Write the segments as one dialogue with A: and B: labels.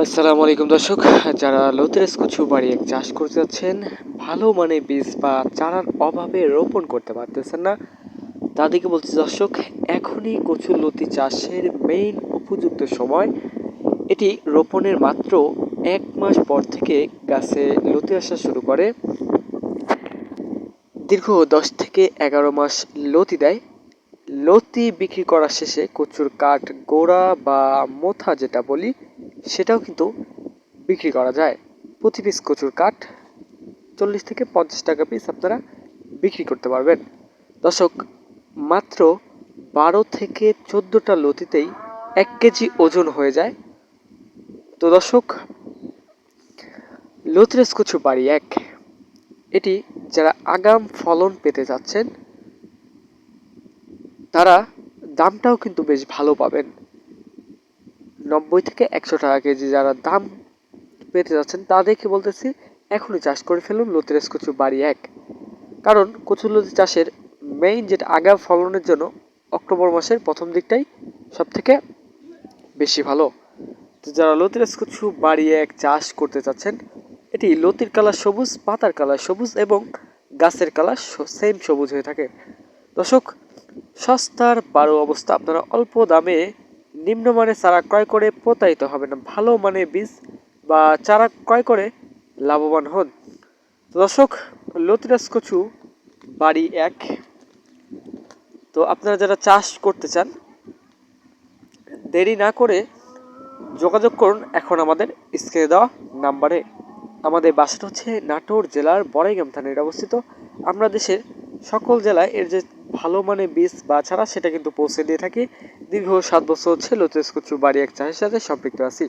A: আসসালামু আলাইকুম দর্শক, যারা লতিরাস কচু বাড়িয়ে চাষ করতে যাচ্ছেন, ভালো মানে বীজ বা চারার অভাবে রোপণ করতে পারতেছেন না, তাদেরকে বলছি দর্শক, এখনই কচু লতি চাষের মেইন উপযুক্ত সময়। এটি রোপণের মাত্র এক মাস পর থেকে গাছে লতি আসা শুরু করে। দীর্ঘ দশ থেকে এগারো মাস লতি দেয়। লতি বিক্রি করা শেষে কচুর কাঠ, গোড়া বা মোথা যেটা বলি সেটাও কিন্তু বিক্রি করা যায়। প্রতি পিস কচুর কাঠ চল্লিশ থেকে পঞ্চাশ টাকা পিস আপনারা বিক্রি করতে পারবেন। দর্শক, মাত্র বারো থেকে চোদ্দোটা লতিতেই এক কেজি ওজন হয়ে যায়। তো দর্শক, লতিরাস কচু বাড়ি এক। এটি যারা আগাম ফলন পেতে যাচ্ছেন তারা দামটাও কিন্তু বেশ ভালো পাবেন। নব্বই থেকে একশো টাকা কেজি যারা দাম পেতে যাচ্ছেন, তাদেরকে বলতেছি এখনই চাষ করে ফেলুন লতিরাস কচু বাড়ি এক। কারণ কচুলতি চাষের মেইন যেটা আগা ফলনের জন্য অক্টোবর মাসের প্রথম দিকটাই সব থেকে বেশি ভালো। তো যারা লতিরাস কচু বাড়ি এক চাষ করতে চাচ্ছেন, এটি লতির কালার সবুজ, পাতার কালার সবুজ এবং গাছের কালার সেম সবুজ হয়ে থাকে। দর্শক, সস্তার বারো অবস্থা, আপনারা অল্প দামে নিম্নমানের চারা ক্রয় করে প্রতারিত হবে না। ভালো মানের বীজ বা চারা ক্রয় করে লাভবান হন। দর্শক, লতিরাজ কচু, বাড়ি এক। তো আপনারা যারা চাষ করতে চান, দেরি না করে যোগাযোগ করুন এখন আমাদের স্ক্রিনে দেওয়া নাম্বারে। আমাদের বাসাটা হচ্ছে নাটোর জেলার বড়াইগ্রাম থানায় অবস্থিত। আমরা দেশের সকল জেলায় এর যে ভালো মানের বীজ বা ছাড়া সেটা কিন্তু পৌঁছে দিয়ে থাকি। দীর্ঘ সাত বছর হচ্ছে লতিরাস কচু বাড়ি এক চাষের সাথে সম্পৃক্ত আছি।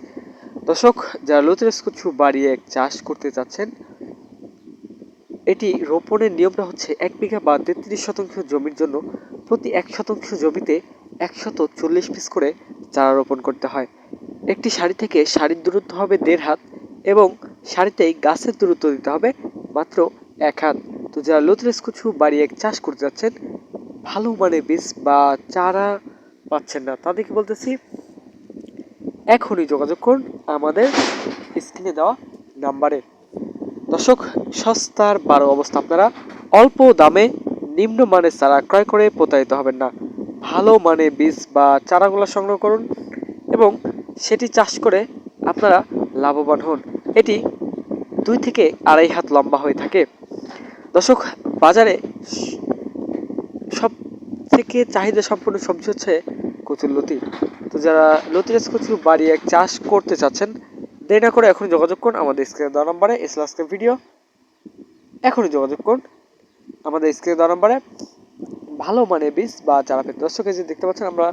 A: দর্শক, যারা লতিরাস কচু বাড়ি এক চাষ করতে চাচ্ছেন, এটি রোপণের নিয়মটা হচ্ছে এক বিঘা বা তেত্রিশ শতাংশ জমির জন্য প্রতি এক শতাংশ জমিতে একশত চল্লিশ পিস করে চারা রোপণ করতে হয়। একটি শাড়ি থেকে শাড়ির দূরত্ব হবে দেড় হাত এবং শাড়িতেই গাছের দূরত্ব দিতে হবে মাত্র এক হাত। তো যারা লতিরাস কচু বাড়ি এক চাষ করতে যাচ্ছেন ভালো মানে বীজ বা চারা পাচ্ছেন না। তাদেরকে বলতেছি, এখনই যোগাযোগ করুন আমাদের স্ক্রিনে দেওয়া নাম্বারে দর্শক, সস্তার বারো অবস্থা আপনারা। অল্প দামে নিম্ন মানের চারা ক্রয় করে প্রতারিত হবেন না। ভালো মানে বীজ বা চারাগুলো সংগ্রহ করুন এবং সেটি চাষ করে আপনারা লাভবান হন। এটি দুই থেকে আড়াই হাত লম্বা হয়ে থাকে। দর্শক, বাজারে থেকে চাহিদা সম্পন্ন সবজি হচ্ছে কচুর লতি। তো যারা লতি লতিরাজ কচুর বাড়ি এক চাষ করতে চাচ্ছেন, দেরি না করে এখনই যোগাযোগ করুন আমাদের স্ক্রিনে দেওয়া নাম্বারে এস আজকের ভিডিও। এখনই যোগাযোগ করুন আমাদের স্ক্রিনে দেওয়া নাম্বারে। ভালো মানে বীজ বা চারা পেতে দর্শক যে দেখতে পাচ্ছেন, আমরা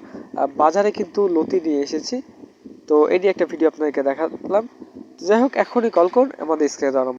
A: বাজারে কিন্তু লতি নিয়ে এসেছি। তো এটি একটা ভিডিও আপনাদেরকে দেখালাম। যাই হোক, এখনই কল করুন আমাদের স্ক্রিনে দেওয়া